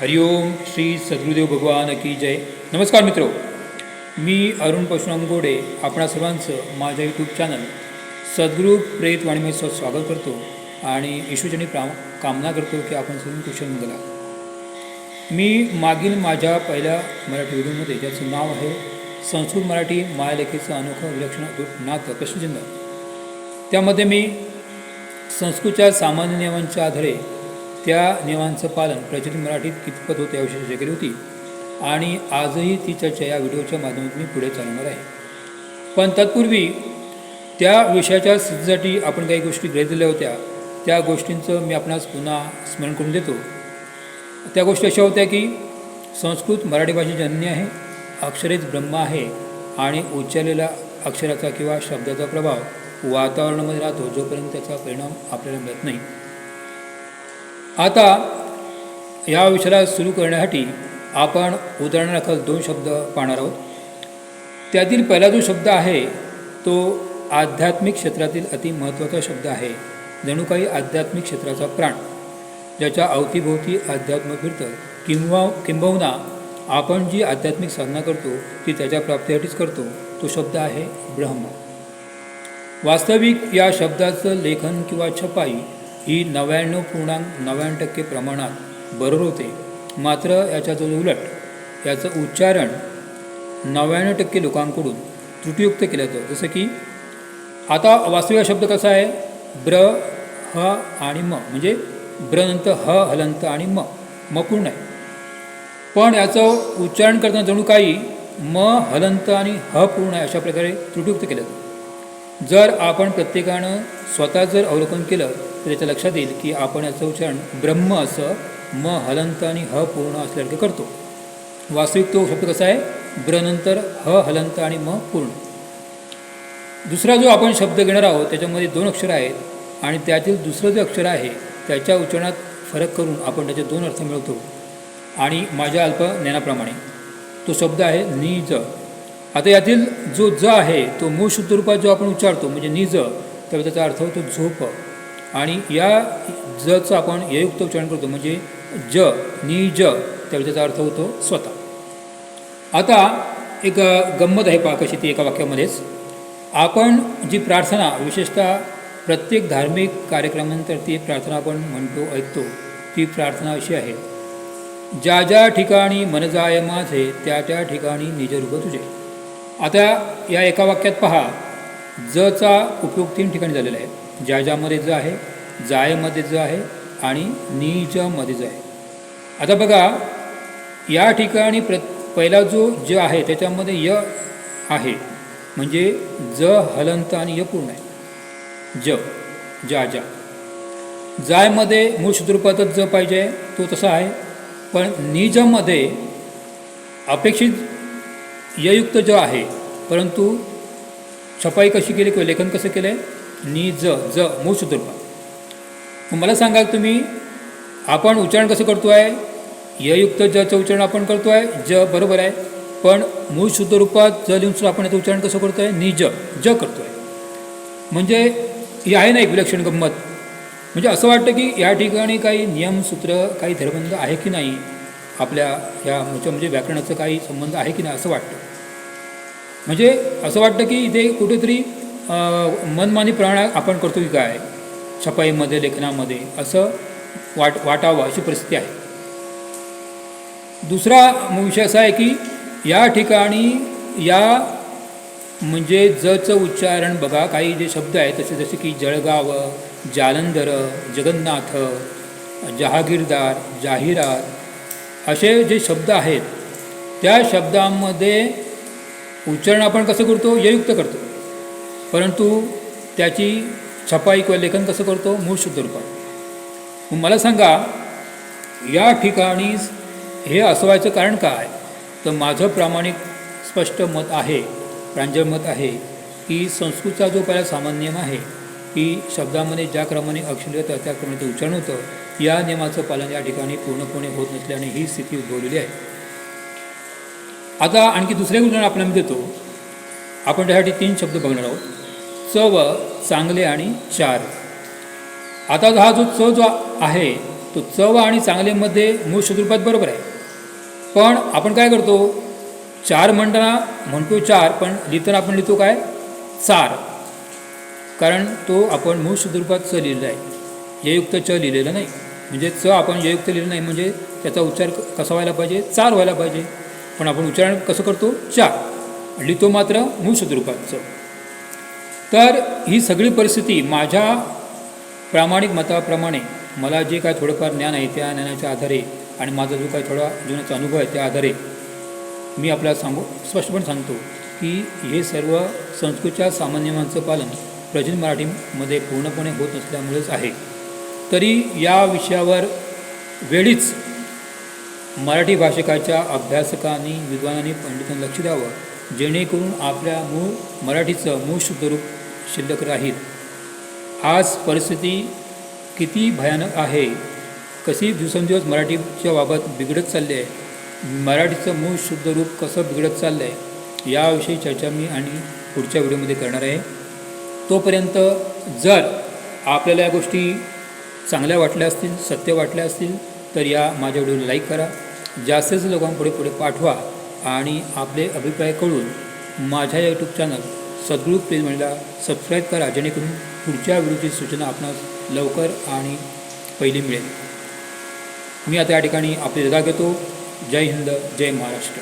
हरिओम श्री सद्गुरुदेव भगवान की जय. नमस्कार मित्रो. मी अरुण परशुराम गोडे आपणा सर्वांचं माझ्या यूट्यूब चॅनल सद्गुरू प्रेत वाणीमध्ये स्वागत करतो आणि ईश्वरचनी प्रा कामना करतो की आपण सर्व कुशल मंगला मी मागील माझ्या पहिल्या मराठी व्हिडिओमध्ये ज्याचं नाव आहे संस्कृत मराठी मायालेखेचं अनोखं विलक्षण नाथ प्रश्नचिन्ह. त्यामध्ये मी संस्कृतच्या सामान्य नियमांच्या आधारे त्या नियमांचं पालन प्रचलित मराठीत कितपत होते याविषयी चर्चा केली होती? आणि आजही ती चर्चा या व्हिडिओच्या माध्यमातून मी पुढे चालवणार आहे. पण तत्पूर्वी त्या विषयाच्या स्थितीसाठी आपण काही गोष्टी गृहीत दिल्या होत्या. त्या गोष्टींचं मी आपणास पुन्हा स्मरण करून देतो. त्या गोष्टी अशा होत्या की संस्कृत मराठी भाषेची जननी आहे अक्षरेच ब्रह्म आहे आणि उच्चारलेल्या अक्षराचा किंवा शब्दाचा प्रभाव वातावरणामध्ये राहतो जोपर्यंत त्याचा परिणाम आपल्याला मिळत नाही. आता या विषयाला सुरू करण्यासाठी आपण उदाहरणादाखल दोन शब्द पाहणार आहोत. त्यातील पहिला जो शब्द आहे तो आध्यात्मिक क्षेत्रातील अति महत्त्वाचा शब्द आहे. जणू काही आध्यात्मिक क्षेत्राचा प्राण ज्याच्या अवतीभोवती अध्यात्म फिरतं. किंवा किंबहुना आपण जी आध्यात्मिक साधना करतो ती त्याच्या प्राप्तीसाठीच करतो तो शब्द आहे ब्रह्म. वास्तविक या शब्दाचं लेखन किंवा छपाई ही नव्याण्णव पूर्णांक नव्याण्णव टक्के प्रमाणात बरोबर होते. मात्र याच्या जो उलट याचं उच्चारण नव्याण्णव टक्के लोकांकडून त्रुटीयुक्त केलं जातं. जसं की आता वास्तविक हा शब्द कसा आहे? ब्र ह आणि म. म्हणजे ब्रनंत ह हलंत आणि म. म पूर्ण आहे पण याचं उच्चारण करताना जणू काही म हलंत आणि ह पूर्ण आहे अशा प्रकारे त्रुटीयुक्त केलं जातं. जर आपण प्रत्येकानं स्वतः जर अवलोकन केलं तर त्याच्या लक्षात येईल की आपण याचं उच्चारण ब्रह्म असं म हलंत आणि ह पूर्ण असल्यासारखं करतो. वास्तविक तो शब्द कसा आहे? ब्रनंतर ह हलंत आणि म पूर्ण. दुसरा जो आपण शब्द घेणार आहोत त्याच्यामध्ये दोन अक्षर आहेत आणि त्यातील दुसरं जे अक्षर आहे त्याच्या उच्चारणात फरक करून आपण त्याचे दोन अर्थ मिळवतो. आणि माझ्या अल्प ज्ञानाप्रमाणे. तो शब्द आहे निज. आता यातील जो ज आहे तो मूळ शुद्ध रूपात जो आपण उच्चारतो म्हणजे निज तर त्याचा अर्थ होतो झोप. आणि या जचं आपण ययुक्त उच्चारण करतो म्हणजे ज निज ज त्याचा अर्थ होतो स्वतः. आता एक गंमत आहे पा कशी ती एका वाक्यामध्येच. आपण जी प्रार्थना विशेषतः प्रत्येक धार्मिक कार्यक्रमानंतर ती प्रार्थना आपण म्हणतो ऐकतो ती प्रार्थना अशी आहे. ज्या ज्या ठिकाणी मनजाय माझे त्या त्या ठिकाणी निजरूप तुझे. आता या एका वाक्यात पहा जचा उपयोग तीन ठिकाणी झालेला आहे. ज्या ज्यामध्ये ज आहे जायमध्ये ज आहे आणि निजमध्ये ज आहे. आता बघा या ठिकाणी प्र पहिला जो ज आहे त्याच्यामध्ये य आहे. म्हणजे ज हलंत आणि य पूर्ण आहे. ज जा जा जायमध्ये मूळ शत्रुपातच ज पाहिजे तो तसा आहे. पण निजमध्ये अपेक्षित ययुक्त ज आहे. परंतु छपाई कशी केली किंवा लेखन कसं केलं आहे नि ज ज मूळ शुद्धरूपात मला सांगाल तुम्ही आपण उच्चारण कसं करतो आहे ययुक्त जचं उच्चारण आपण करतो आहे ज बरोबर आहे. पण मूळ शुद्धरूपात ज लिहून सुद्धा आपण याचं उच्चारण कसं करतो आहे नि ज ज करतो आहे म्हणजे ही आहे ना एक विलक्षण गंमत. म्हणजे असं वाटतं की या ठिकाणी काही नियमसूत्र काही धर्मबंध आहे की नाही? आपल्या ह्या म्हणजे म्हणजे व्याकरणाचं काही संबंध आहे की नाही असं वाटतं? म्हणजे असं वाटतं की इथे कुठेतरी मनमानी प्राण आपण करतो की काय? छपाईमध्ये लेखनामध्ये असं वाट वाटावं अशी परिस्थिती आहे. दुसरा विषय असा आहे की या ठिकाणी या म्हणजे जचं उच्चारण बघा काही जे शब्द आहेत तसे जसे की जळगाव जालंधर जगन्नाथ जहागीरदार जाहिरात असे जे शब्द आहेत त्या शब्दांमध्ये उच्चारण आपण कसं करतो? ययुक्त करतो. परंतु त्याची छपाई किंवा लेखन कसं करतो? मूळ शुद्ध रूपात. मग मला सांगा या ठिकाणी हे असवायचं कारण काय? तर माझं प्रामाणिक स्पष्ट मत आहे प्रांजळ मत आहे की संस्कृतचा जो पहिला सामान्य नियम आहे की शब्दामध्ये ज्या क्रमाने अक्षर येतं त्या क्रमाने ते उच्चारण होतं या नियमाचं पालन या ठिकाणी पूर्णपणे होत नसल्याने ही स्थिती उद्भवलेली आहे. आता आणखी दुसरे उदाहरण आपल्याला देतो. आपण त्यासाठी तीन शब्द बघणार आहोत. चव चांगले आणि चार. आता हा जो च जो आहे तो चव आणि चांगलेमध्ये मूळ शब्दरूपात बरोबर आहे. पण आपण काय करतो? चार म्हणताना म्हणतो चार पण लिहिताना आपण लिहितो काय? चार. कारण तो आपण मूळ शब्दरूपात च लिहिलेला आहे. ययुक्त च लिहिलेलं नाही. म्हणजे च आपण ययुक्त लिहिलं नाही म्हणजे त्याचा उच्चार क- कसा व्हायला पाहिजे? चार व्हायला पाहिजे. पण आपण उच्चारण कसं करतो? चार. लिहितो मात्र मूळ तर ही सगळी परिस्थिती माझ्या प्रामाणिक मताप्रमाणे मला जे काय थोडंफार ज्ञान आहे त्या ज्ञानाच्या आधारे आणि माझा जो काय थोडा जीवनाचा अनुभव आहे त्या आधारे मी आपल्याला सांगू स्पष्टपणे सांगतो की हे सर्व संस्कृतच्या सामान्य नियमांचं पालन प्रचलित मराठीमध्ये पूर्णपणे होत नसल्यामुळेच आहे. तरी या विषयावर वेळीच मराठी भाषिकाच्या अभ्यासकांनी विद्वानांनी पंडितांनी लक्ष द्यावं. जेणेकरून आपल्या मूळ मराठीचं मूळ शुद्धरूप शिल्लक राहील. आज परिस्थिती किती भयानक आहे कशी दिवसेंदिवस मराठीच्या बाबत बिघडत चालली आहे मराठीचं मूळ शुद्ध रूप कसं बिघडत चाललं आहे याविषयी चर्चा मी आणि पुढच्या व्हिडिओमध्ये करणार आहे. तोपर्यंत जर आपल्याला या गोष्टी चांगल्या वाटल्या असतील सत्य वाटल्या असतील तर या माझ्या व्हिडिओला लाईक करा. जास्तीत जास्त लोकांपुढे पुढे पाठवा. आणि आपले अभिप्राय कळून माझ्या यूट्यूब चॅनल सद्गुरू पेज म्हणला सबस्क्राईब करा जेणेकरून पुढच्या व्हिडिओची सूचना आपणास लवकर आणि पहिली मिळेल. मी आता या ठिकाणी आपली रजा घेतो. जय हिंद जय महाराष्ट्र.